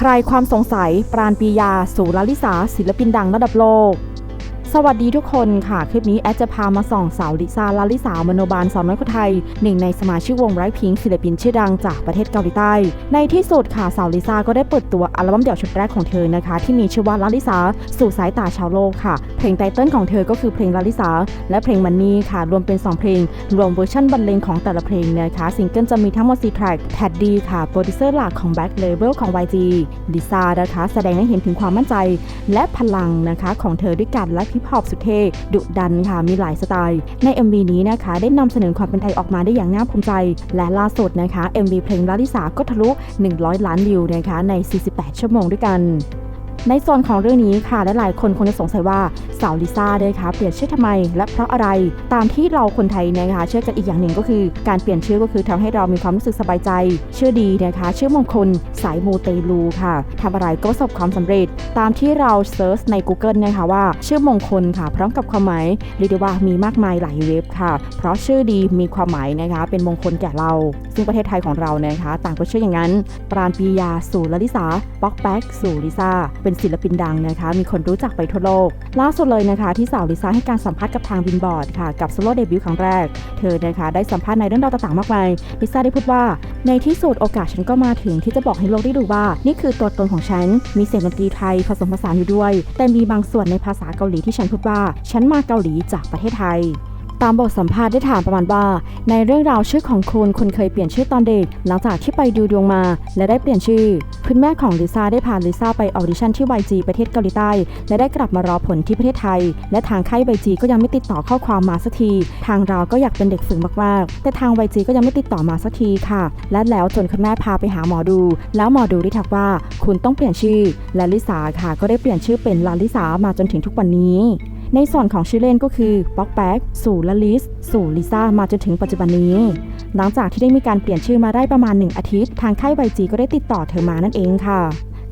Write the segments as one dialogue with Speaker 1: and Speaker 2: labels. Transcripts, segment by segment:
Speaker 1: ใครความสงสัย ปราณปียา สุรลิสา ศิลปินดังระดับโลก สวัสดีทุกคนค่ะ คลิปนี้แอดจะพามาส่องสาวลิซ่าลาลิสามโนบาลสาวน้อยคนไทย หนึ่งในสมาชิกวงไร้พิงศิลปินชื่อดังจากประเทศเกาหลีใต้ ในที่สุดค่ะสาวลิซ่าก็ได้เปิดตัวอัลบั้มเดี่ยวชุดแรกของเธอนะคะ ที่มีชื่อว่าลาลิสาสู่สายตาชาวโลกค่ะ เพลงไตเติ้ลของเธอก็คือเพลงลาลิสาและเพลงมันนี่ค่ะ รวมเป็น 2 เพลง รวมเวอร์ชันบรรเลงของแต่ละเพลงนะคะซิงเกิลจะมีทั้งหมด4แทร็กแทดดีค่ะโปรดิวเซอร์หลักของแบ็คเลเวลของ YG ลิซ่านะคะแสดงให้เห็นถึงความมั่นใจ และพลังนะคะของเธอด้วยการและฮิปฮอปสุดเท่ดุดันค่ะมีหลายสไตล์ ใน MV นี้นะคะ ได้นำเสนอความเป็นไทยออกมาได้อย่างน่าภูมิใจ และล่าสุดนะคะ MV เพลงลาลิสาก็ทะลุ 100 ล้านวิวนะคะใน 48 ชั่วโมงด้วยกัน ในส่วนของเรื่องนี้ค่ะและหลายคนคงจะสงสัยว่าสาวลิซ่าเนี่ยคะเปลี่ยนชื่อทำไม และเพราะอะไร ตามที่เราคนไทยนะคะเชื่อกันอีกอย่างหนึ่งก็คือ การเปลี่ยนชื่อก็คือทำให้เรามีความรู้สึกสบายใจ ชื่อดีนะคะชื่อมงคลสายมูเตลูค่ะทำอะไรก็ประสบความสำเร็จ ตามที่เราเซิร์ชใน Google นะคะว่า ชื่อมงคลค่ะ พร้อมกับความหมายเรียกได้ว่ามีมากมายหลายเว็บค่ะ เพราะชื่อดีมีความหมายนะคะเป็นมงคลแก่เรา ซึ่งประเทศไทยของเรานะคะ ต่างก็เชื่ออย่างนั้น ปราณปียาสู่ลลิสาป๊อกแป๊กสู่ลิซ่าเป็นศิลปินดังนะคะ มีคนรู้จักไปทั่วโลก ล่าสุดเลยนะคะที่สาวลิซ่าให้การสัมภาษณ์กับทางบินบอร์ดค่ะ กับโซโล่เดบิวต์ครั้งแรก เธอนะคะได้สัมภาษณ์ในเรื่องราวต่างๆมากมายลิซ่าได้พูดว่า ในที่สุดโอกาสฉันก็มาถึงที่จะบอกให้โลกได้ดูว่า นี่คือตัวตนของฉัน มีเสียงดนตรีไทยผสมผสานอยู่ด้วย แต่มีบางส่วนในภาษาเกาหลีที่ฉันพูดว่า ฉันมาเกาหลีจากประเทศไทย ตามบทสัมภาษณ์ได้ถามประมาณว่า ในเรื่องราวชื่อของคุณคุณเคยเปลี่ยนชื่อตอนเด็ก หลังจากที่ไปดูดวงมา และได้เปลี่ยนชื่อ คุณแม่ของลิซ่าได้พาลิซ่าไปออดิชั่นที่ YG ประเทศเกาหลีใต้ และได้กลับมารอผลที่ประเทศไทย และทางค่าย YG ก็ยังไม่ติดต่อข้อความมาสักที ทางเราก็อยากเป็นเด็กฝึกมากๆ แต่ทาง YG ก็ยังไม่ติดต่อมาสักทีค่ะ และแล้วจนคุณแม่พาไปหาหมอดู แล้วหมอดูได้ทักว่า คุณต้องเปลี่ยนชื่อ และลิซ่าค่ะก็ได้เปลี่ยนชื่อเป็นลาลิซ่ามาจนถึงทุกวันนี้ ในส่วนของชื่อเล่นก็คือป๊อกแป๊กสู่ละลิส สู่ลิซ่ามาจนถึงปัจจุบันนี้ หลังจากที่ได้มีการเปลี่ยนชื่อมาได้ประมาณ 1 อาทิตย์ ทางค่ายไบจีก็ได้ติดต่อเธอมานั่นเองค่ะ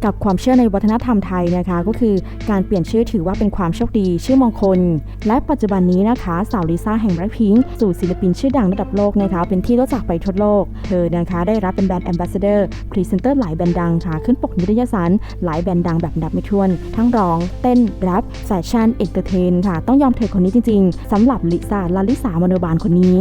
Speaker 1: กับความเชื่อในวัฒนธรรมไทยนะคะ ก็คือการเปลี่ยนชื่อถือว่าเป็นความโชคดี ชื่อมงคล และปัจจุบันนี้นะคะสาวลิซ่าแห่งแบล็คพิงค์สู่ศิลปินชื่อดังระดับโลกนะคะเป็นที่รู้จักไปทั่วโลก เธอนะคะได้รับเป็นแบรนด์แอมบาสเดอร์พรีเซนเตอร์หลายแบรนด์ดังค่ะขึ้นปกนิตยสารหลายแบรนด์ดังแบบนับไม่ถ้วน ทั้งร้อง เต้นแรปแฟชั่นเอนเตอร์เทนค่ะต้องยอมเธอคนนี้จริงๆสำหรับลิซ่าลาลิสามโนบาลคนนี้